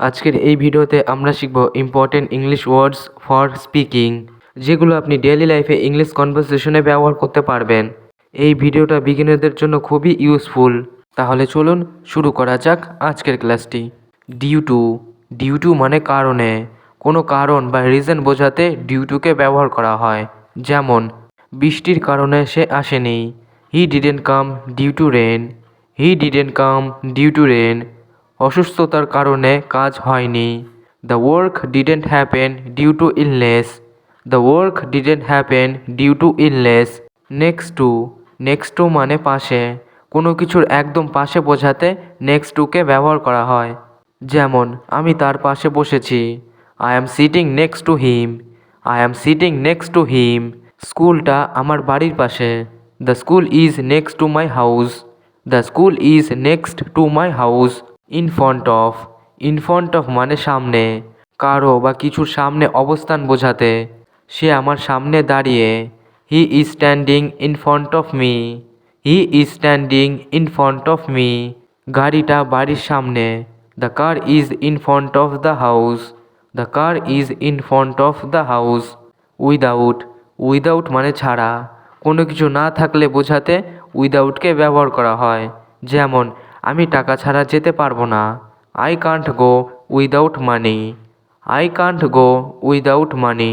আজকের এই ভিডিওতে আমরা শিখব important English words for speaking যেগুলো আপনি ডেইলি লাইফে ইংলিশ কনভারসেশনে ব্যবহার করতে পারবেন। এই ভিডিওটা বিগিনারদের জন্য খুবই ইউজফুল তাহলে চলুন শুরু করা যাক আজকের ক্লাসটি ডিউ টু ডিউ টু মানে কারণে। কোনো কারণ বা রিজন বোঝাতে ডিউ টুকে ব্যবহার করা হয়। যেমন, বৃষ্টির কারণে সে আসেনি। He didn't come due to rain he didn't come due to rain অসুস্থতার কারণে কাজ হয়নি। The work didn't happen due to illness the work didn't happen due to illness next to next to মানে পাশে। কোনো কিছুর একদম পাশে বোঝাতে নেক্সট টুকে ব্যবহার করা হয়। যেমন, আমি তার পাশে বসেছি। I am sitting next to him I am sitting next to him স্কুলটা আমার বাড়ির পাশে। The school is next to my house the school is next to my house in front of in front of মানে সামনে, কারও বা কিছুর সামনে অবস্থান বোঝাতে, সে আমার সামনে দাঁড়িয়ে he is standing in front of me he is standing in front of me গাড়িটা বাড়ির সামনে the car is in front of the house the car is in front of the house without without মানে ছাড়া, কোনো কিছু না থাকলে বোঝাতে উইদাউটকে ব্যবহার করা হয়, যেমন আমি টাকা ছাড়া যেতে পারব না। I can't go without money I can't go without money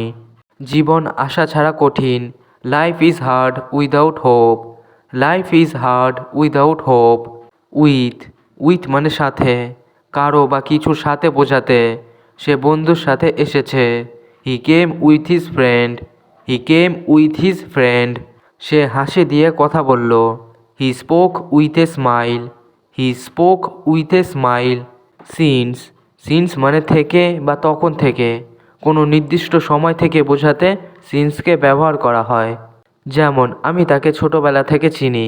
জীবন আশা ছাড়া কঠিন। Life is hard without hope life is hard without hope with with মানে সাথে। কারও বা কিছুর সাথে বোঝাতে। সে বন্ধুর সাথে এসেছে। He came with his friend he came with his friend সে হাসি দিয়ে কথা বলল। He spoke with a smile he spoke with a smile since since মানে থেকে বা তখন থেকে, কোনো নির্দিষ্ট সময় থেকে বোঝাতে সিন্সকে ব্যবহার করা হয়। যেমন, আমি তাকে ছোটোবেলা থেকে চিনি।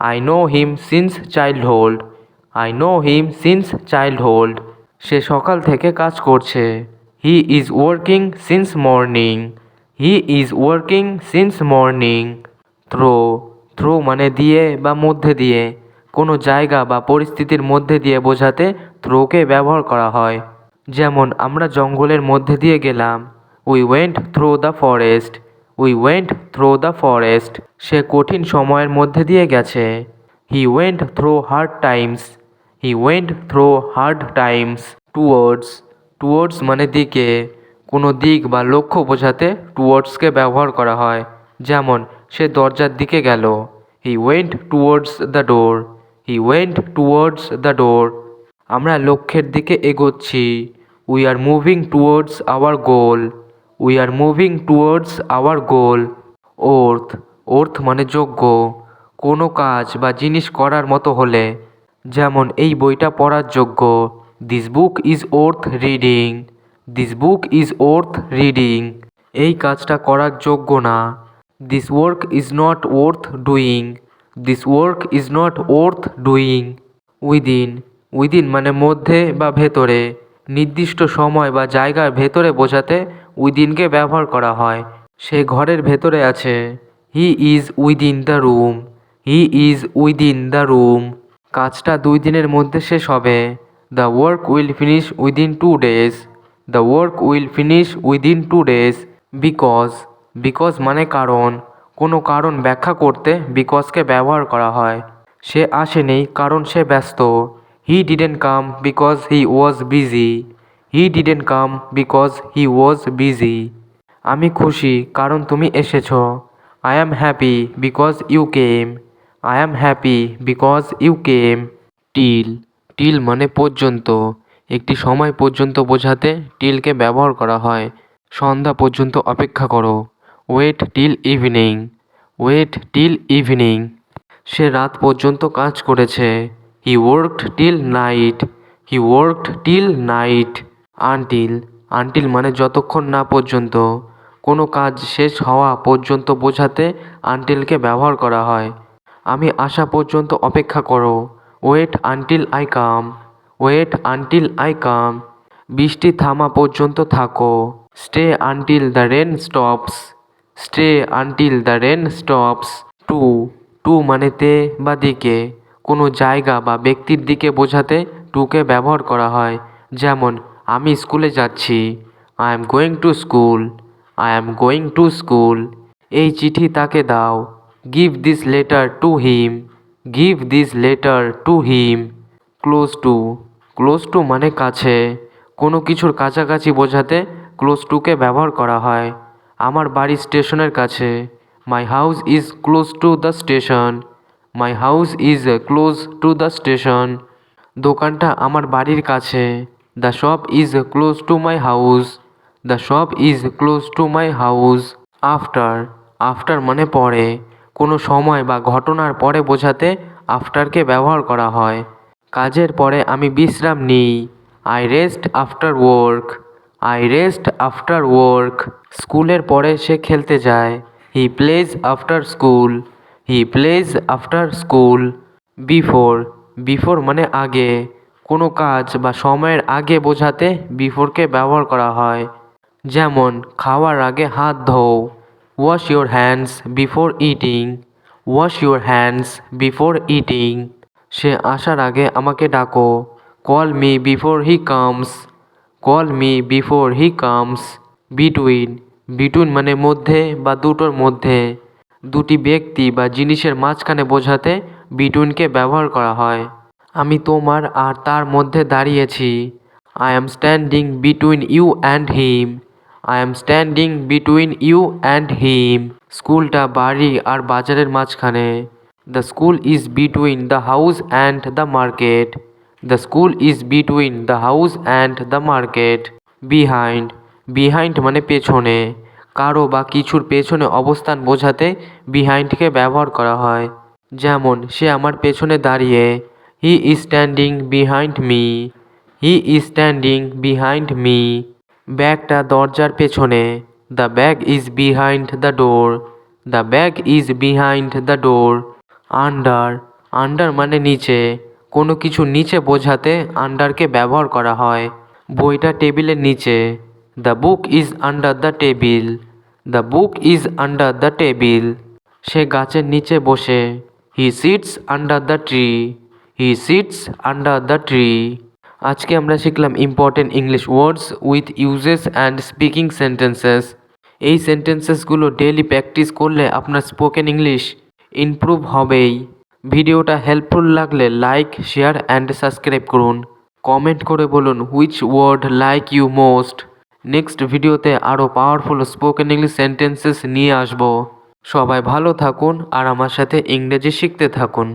I know him since childhood I know him since childhood সে সকাল থেকে কাজ করছে। He is working since morning he is working since morning through through মানে দিয়ে বা মধ্যে দিয়ে। কোনো জায়গা বা পরিস্থিতির মধ্যে দিয়ে বোঝাতে থ্রোকে ব্যবহার করা হয়। যেমন, আমরা জঙ্গলের মধ্যে দিয়ে গেলাম। We went through the forest we went through the forest সে কঠিন সময়ের মধ্যে দিয়ে গেছে। He went through hard times he went through hard times towards towards মানে দিকে। কোনো দিক বা লক্ষ্য বোঝাতে টুয়ার্ডসকে ব্যবহার করা হয়। যেমন, সে দরজার দিকে গেল। He went towards the door he went towards the door আমরা লক্ষ্যের দিকে এগোচ্ছি। We are moving towards our goal we are moving towards our goal worth worth মানে যোগ্য। কোনো কাজ বা জিনিস করার মতো হলে। যেমন এই বইটা পড়ার যোগ্য। This book is worth reading this book is worth reading এই কাজটা করার যোগ্য না। This work is not worth doing this work is not worth doing within within মানে মধ্যে বা ভেতরে। নির্দিষ্ট সময় বা জায়গার ভেতরে বোঝাতে উইদিনকে ব্যবহার করা হয়। সে ঘরের ভেতরে আছে। He is within the room he is within the room কাজটা দুই দিনের মধ্যে শেষ হবে। The work will finish within two days the work will finish within two days because because মানে কারণ। কোনো কারণ ব্যাখ্যা করতে বিকজকে ব্যবহার করা হয়। সে আসেনি কারণ সে ব্যস্ত। He didn't come because he was busy he didn't come because he was busy আমি খুশি কারণ তুমি এসেছ। I am happy because you came I am happy because you came till. Till মানে পর্যন্ত। একটি সময় পর্যন্ত বোঝাতে টিলকে ব্যবহার করা হয়। সন্ধ্যা পর্যন্ত অপেক্ষা করো। Wait till evening wait till evening সে রাত পর্যন্ত কাজ করেছে। He worked till night he worked till night until until মানে যতক্ষণ না পর্যন্ত। কোনো কাজ শেষ হওয়া পর্যন্ত বোঝাতে আনটিলকে ব্যবহার করা হয়। আমি আসা পর্যন্ত অপেক্ষা করো। Wait until I come wait until I come বৃষ্টি থামা পর্যন্ত থাকো। Stay until the rain stops stay until the rain stops to to মানে তে বা দিকে। কোনো জায়গা বা ব্যক্তির দিকে বোঝাতে টুকে ব্যবহার করা হয়। যেমন, আমি স্কুলে যাচ্ছি। I am going to school I am going to school এই চিঠি তাকে দাও। Give this letter to him give this letter to him close to close to মানে কাছে। কোনো কিছুর কাছাকাছি বোঝাতে ক্লোজ টুকে ব্যবহার করা হয়। আমার বাড়ি স্টেশনের কাছে। My house is close to the station my house is close to the station দোকানটা আমার বাড়ির কাছে। The shop is close to my house the shop is close to my house after after মানে পরে। কোনো সময় বা ঘটনার পরে বোঝাতে আফটারকে ব্যবহার করা হয়। কাজের পরে আমি বিশ্রাম নিই। I rest after work I rest after work স্কুলের পরে সে খেলতে যায়। He plays after school he plays after school before before মানে আগে। কোনো কাজ বা সময়ের আগে বোঝাতে বিফোরকে ব্যবহার করা হয়। যেমন, খাওয়ার আগে হাত ধোও। Wash your hands before eating wash your hands before eating সে আসার আগে আমাকে ডাকো। Call me before he comes call me before he comes between between মানে মধ্যে বা দুটোর মধ্যে। দুটি ব্যক্তি বা জিনিসের মাঝখানে বোঝাতে বিটুইনকে ব্যবহার করা হয়। আমি তোমার আর তার মধ্যে দাঁড়িয়েছি। I am standing between you and him I am standing between you and him স্কুলটা, বাড়ি আর বাজারের মাঝখানে। The school is between the house and the market the school is between the house and the market behind behind মানে পেছনে। কারও বা কিছুর পেছনে অবস্থান বোঝাতে বিহাইন্ডকে ব্যবহার করা হয়। যেমন, সে আমার পেছনে দাঁড়িয়ে he is standing behind me he is standing behind me ব্যাগটা দরজার পেছনে। The bag is behind the door the bag is behind the door under under মানে নিচে। কোনো কিছু নিচে বোঝাতে আন্ডারকে ব্যবহার করা হয়। বইটা টেবিলের নিচে। The book is under the table. The book is under the table. সে গাছের নিচে বসে। He sits under the tree. He sits under the tree. আজকে আমরা শিখলাম important English words with uses and speaking sentences. এই সেন্টেন্সেসগুলো ডেলি প্র্যাকটিস করলে আপনার স্পোকেন ইংলিশ ইমপ্রুভ হবেই। ভিডিওটা হেল্পফুল লাগলে লাইক শেয়ার অ্যান্ড সাবস্ক্রাইব করুন। কমেন্ট করে বলুন which word like you most next ভিডিওতে আরও পাওয়ারফুল স্পোকেন ইংলিশ সেন্টেন্সেস নিয়ে আসব। সবাই ভালো থাকুন আর আমার সাথে ইংরেজি শিখতে থাকুন।